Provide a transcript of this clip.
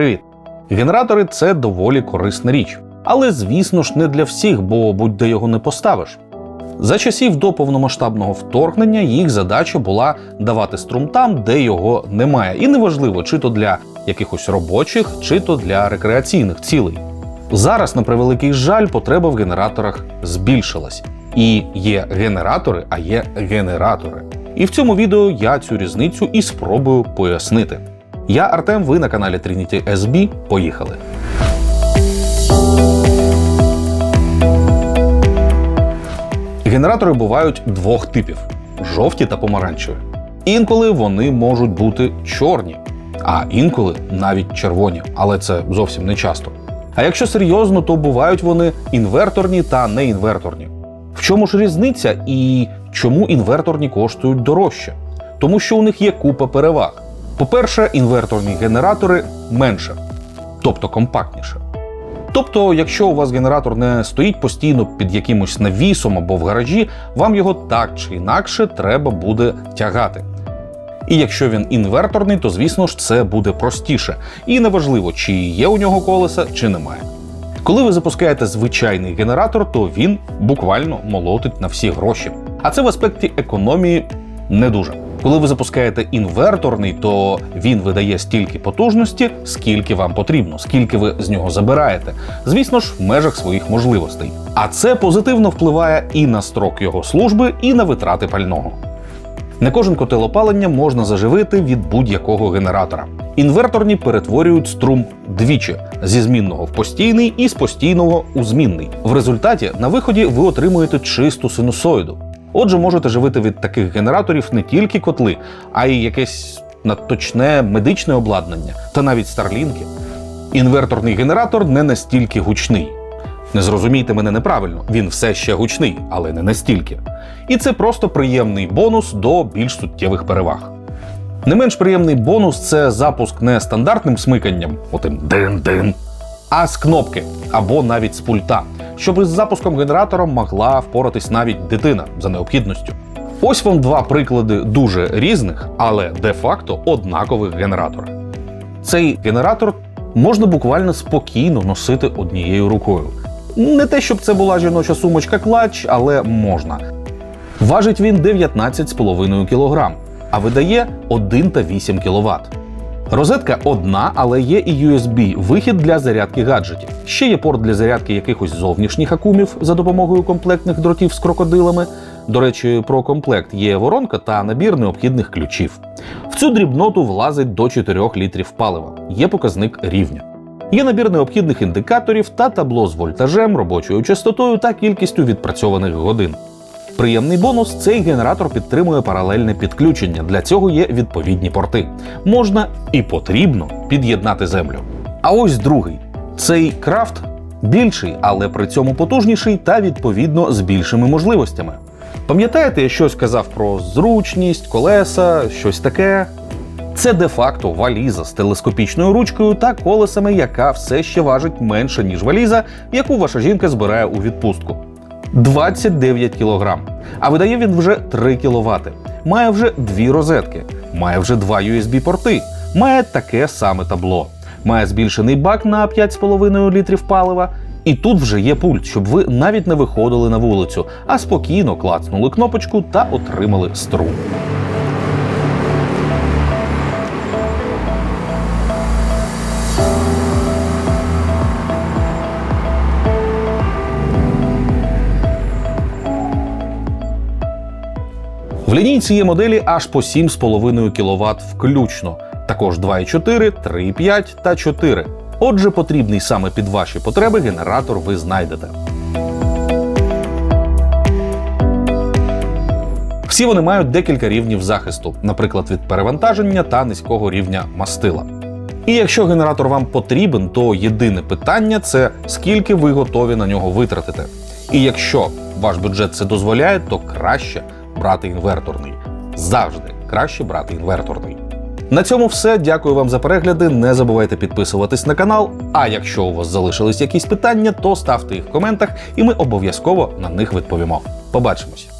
Привіт! Генератори це доволі корисна річ. Але, звісно ж, не для всіх, бо будь-де його не поставиш. За часів до повномасштабного вторгнення їх задача була давати струм там, де його немає. І неважливо, чи то для якихось робочих, чи то для рекреаційних цілей. Зараз, на превеликий жаль, потреба в генераторах збільшилась. І є генератори, а є генератори. І в цьому відео я цю різницю і спробую пояснити. Я Артем, ви на каналі Trinity SB. Поїхали. Генератори бувають двох типів: жовті та помаранчеві. Інколи вони можуть бути чорні, а інколи навіть червоні, але це зовсім не часто. А якщо серйозно, то бувають вони інверторні та неінверторні. В чому ж різниця і чому інверторні коштують дорожче? Тому що у них є купа переваг. По-перше, інверторні генератори менше, тобто компактніше. Тобто, якщо у вас генератор не стоїть постійно під якимось навісом або в гаражі, вам його так чи інакше треба буде тягати. І якщо він інверторний, то звісно ж це буде простіше. І неважливо, чи є у нього колеса, чи немає. Коли ви запускаєте звичайний генератор, то він буквально молотить на всі гроші. А це в аспекті економії не дуже. Коли ви запускаєте інверторний, то він видає стільки потужності, скільки вам потрібно, скільки ви з нього забираєте. Звісно ж, в межах своїх можливостей. А це позитивно впливає і на строк його служби, і на витрати пального. Не кожен котел опалення можна заживити від будь-якого генератора. Інверторні перетворюють струм двічі зі змінного в постійний і з постійного у змінний. В результаті на виході ви отримуєте чисту синусоїду. Отже, можете живити від таких генераторів не тільки котли, а й якесь надточне медичне обладнання та навіть старлінки. Інверторний генератор не настільки гучний. Не зрозумійте мене неправильно, він все ще гучний, але не настільки. І це просто приємний бонус до більш суттєвих переваг. Не менш приємний бонус це запуск не стандартним смиканням, отим дин-дин, а з кнопки або навіть з пульта, щоб із запуском генератора могла впоратись навіть дитина за необхідністю. Ось вам два приклади дуже різних, але де-факто однакових генератора. Цей генератор можна буквально спокійно носити однією рукою. Не те, щоб це була жіноча сумочка клач, але можна. Важить він 19,5 кг, а видає 1,8 кВт. Розетка одна, але є і USB вихід для зарядки гаджетів. Ще є порт для зарядки якихось зовнішніх акумів за допомогою комплектних дротів з крокодилами. До речі, про комплект є воронка та набір необхідних ключів. В цю дрібноту влазить до 4 літрів палива. Є показник рівня. Є набір необхідних індикаторів та табло з вольтажем, робочою частотою та кількістю відпрацьованих годин. Приємний бонус цей генератор підтримує паралельне підключення. Для цього є відповідні порти. Можна і потрібно під'єднати землю. А ось другий цей крафт більший, але при цьому потужніший та відповідно з більшими можливостями. Пам'ятаєте, я щось казав про зручність, колеса, щось таке? Це де-факто валіза з телескопічною ручкою та колесами, яка все ще важить менше, ніж валіза, яку ваша жінка збирає у відпустку. 29 кг. А видає він вже 3 кВт. Має вже дві розетки, має вже два USB-порти, має таке саме табло, має збільшений бак на 5,5 літрів палива. І тут вже є пульт, щоб ви навіть не виходили на вулицю, а спокійно клацнули кнопочку та отримали струм. В лінійці є моделі аж по 7,5 кВт включно, також 2,4, 3,5 та 4. Отже, потрібний саме під ваші потреби генератор ви знайдете. Всі вони мають декілька рівнів захисту, наприклад, від перевантаження та низького рівня мастила. І якщо генератор вам потрібен, то єдине питання це скільки ви готові на нього витратити. І якщо ваш бюджет це дозволяє, то краще брати інверторний. Завжди краще брати інверторний. На цьому все. Дякую вам за перегляди. Не забувайте підписуватись на канал. А якщо у вас залишились якісь питання, то ставте їх в коментах, і ми обов'язково на них відповімо. Побачимось!